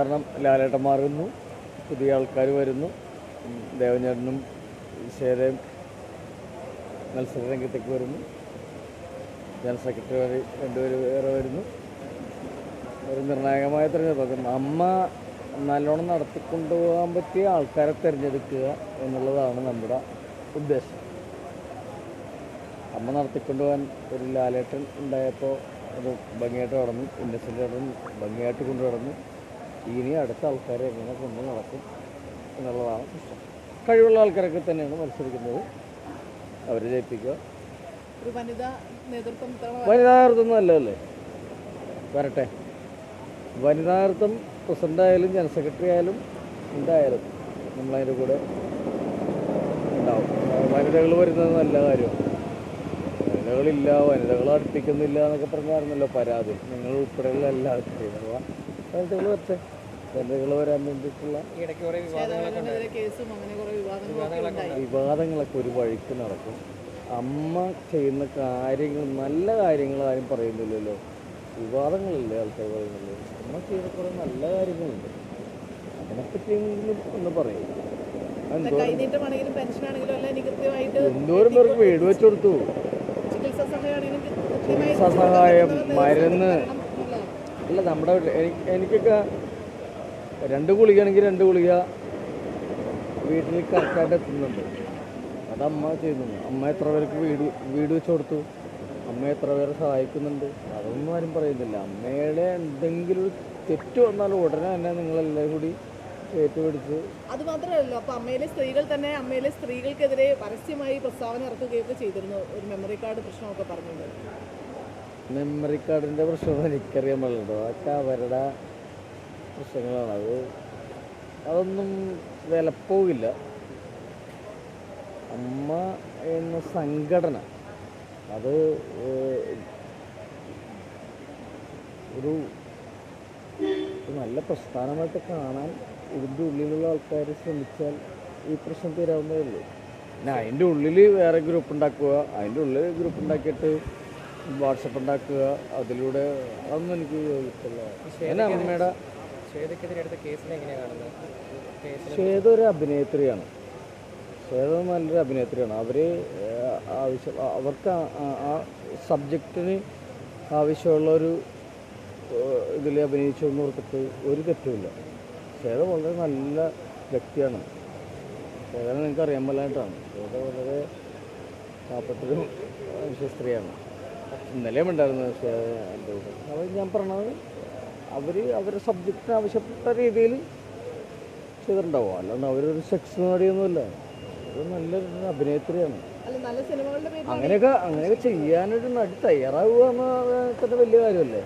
കാരണം ലാലേട്ടൻ മാറുന്നു പുതിയ ആൾക്കാർ വരുന്നു. ദേവഞ്ഞേട്ടനും ശേരയും മത്സര രംഗത്തേക്ക് വരുന്നു. ജനറൽ സെക്രട്ടറി വരെ രണ്ടുപേര് വേറെ വരുന്നു. ഒരു നിർണായകമായ തിരഞ്ഞെടുപ്പ് അമ്മ നല്ലോണം നടത്തിക്കൊണ്ടുപോകാൻ പറ്റിയ ആൾക്കാരെ തിരഞ്ഞെടുക്കുക എന്നുള്ളതാണ് നമ്മുടെ ഉദ്ദേശം. അമ്മ നടത്തിക്കൊണ്ടുപോകാൻ ഒരു ലാലേട്ടൻ ഉണ്ടായപ്പോൾ അത് ഭംഗിയായിട്ട് നടന്നു. ഇന്നസെന്റ് നടന്നു ഭംഗിയായിട്ട് കൊണ്ടു നടന്നു ഇനി അടുത്ത ആൾക്കാരെ എങ്ങനെ കൊണ്ട് നടക്കും എന്നുള്ളതാണ് പ്രശ്നം. കഴിവുള്ള ആൾക്കാരൊക്കെ തന്നെയാണ് മത്സരിക്കുന്നത്. അവരെ ജയിപ്പിക്കുക. വനിതാ നേതൃത്വം നല്ലതല്ലേ? വരട്ടെ. നേതൃത്വം പ്രസിഡന്റ് ആയാലും ജനറൽ സെക്രട്ടറി ആയാലും എന്തായാലും നമ്മളതിന്റെ കൂടെ ഉണ്ടാവും. വനിതകൾ വരുന്നത് നല്ല കാര്യമാണ്. വനിതകളില്ല വനിതകൾ അടുപ്പിക്കുന്നില്ല എന്നൊക്കെ പറഞ്ഞായിരുന്നല്ലോ പരാതി. നിങ്ങൾ ഉൾപ്പെടെയുള്ള എല്ലാ ആൾക്കാരും വനിതകൾ വരട്ടെ. വനിതകൾ വരാൻ വേണ്ടിയിട്ടുള്ള വിവാദങ്ങളൊക്കെ ഒരു വഴിക്ക് നടക്കും. അമ്മ ചെയ്യുന്ന കാര്യങ്ങൾ നല്ല കാര്യങ്ങൾ ആരും പറയുന്നില്ലല്ലോ. വിവാദങ്ങളല്ലേ ആൾക്കാർ പറയുന്നില്ലേ അമ്മ ചെയ്യുന്ന കുറേ നല്ല കാര്യങ്ങളുണ്ട്. അതിനെപ്പറ്റിയെങ്കിലും ഒന്ന് പറയും. എന്തോരം പേർക്ക് വീട് വെച്ച് കൊടുത്തു ചികിത്സാ സഹായം മരുന്ന്. അല്ല. നമ്മുടെ എനിക്കൊക്കെ രണ്ട് ഗുളികയാണെങ്കിൽ രണ്ട് ഗുളിക വീട്ടിൽ കറക്റ്റായിട്ട് എത്തുന്നുണ്ട്. അത് അമ്മ ചെയ്യുന്നുണ്ട്. അമ്മ എത്ര പേർക്ക് വീട് വീട് വെച്ച് കൊടുത്തു? അമ്മ എത്ര പേരെ സഹായിക്കുന്നുണ്ട്? അതൊന്നും ആരും പറയുന്നില്ല. അമ്മയുടെ എന്തെങ്കിലും ഒരു തെറ്റ് വന്നാൽ ഉടനെ തന്നെ നിങ്ങളെല്ലാവരും കൂടി ഏറ്റുപിടിച്ച് അത് മാത്രമല്ലല്ലോ അപ്പൊ അമ്മയിലെ സ്ത്രീകൾ തന്നെ അമ്മയിലെ സ്ത്രീകൾക്കെതിരെ പരസ്യമായി പ്രസ്താവന ഇറക്കുകയൊക്കെ ചെയ്തിരുന്നു. ഒരു മെമ്മറി കാർഡ് പ്രശ്നമൊക്കെ പറഞ്ഞിട്ടുണ്ട് മെമ്മറി കാർഡിന്റെ പ്രശ്നം എനിക്കറിയാൻ അതൊക്കെ അവരുടെ പ്രശ്നങ്ങളാണ്. അത് അതൊന്നും വിലപ്പോകില്ല അമ്മ എന്ന സംഘടന അത് ഒരു നല്ല പ്രസ്ഥാനമായിട്ട് കാണാൻ ഇതിന്റെ ഉള്ളിലുള്ള ആൾക്കാർ ശ്രമിച്ചാൽ ഈ പ്രശ്നം തീരാവുന്നേ ഉള്ളൂ. പിന്നെ അതിന്റെ ഉള്ളിൽ വേറെ ഗ്രൂപ്പ് ഉണ്ടാക്കുക അതിന്റെ ഉള്ളിൽ ഗ്രൂപ്പ് ഉണ്ടാക്കിയിട്ട് വാട്സപ്പ് ഉണ്ടാക്കുക അതിലൂടെ അതൊന്നും എനിക്ക് യോജിപ്പില്ല എന്റെ അമ്മയുടെ ശ്വേത ഒരു അഭിനേത്രിയാണ്. ശ്വേത നല്ലൊരു അഭിനേത്രിയാണ്. അവർ ആവശ്യം അവർക്ക് ആ- സബ്ജക്റ്റിന് ആവശ്യമുള്ളൊരു ഇതിൽ അഭിനയിച്ചു എന്ന് ഓർത്തിട്ട് ഒരു തെറ്റുമില്ല. ശ്വേത വളരെ നല്ല വ്യക്തിയാണ്. ശ്വേത നിങ്ങൾക്ക് അറിയാൻ പറ്റാനായിട്ടാണ് ശ്വേത വളരെ പാപ്പത്തിലും മനുഷ്യ സ്ത്രീയാണ് ഇന്നലെയും ഉണ്ടായിരുന്നു ശ്വേത എന്റെ കൂടെ. അത് ഞാൻ പറഞ്ഞത് അവർ അവരുടെ സബ്ജക്റ്റിന് ആവശ്യപ്പെട്ട രീതിയിൽ ചെയ്തിട്ടുണ്ടാവും. അല്ലാണ്ട് അവരൊരു സെക്സ് നടിയൊന്നുമില്ല. ഒരു നല്ലൊരു അഭിനേത്രിയാണ്. അങ്ങനെയൊക്കെ അങ്ങനെയൊക്കെ ചെയ്യാനൊരു നടി തയ്യാറാവുക എന്ന് തന്നെ വലിയ കാര്യമല്ലേ?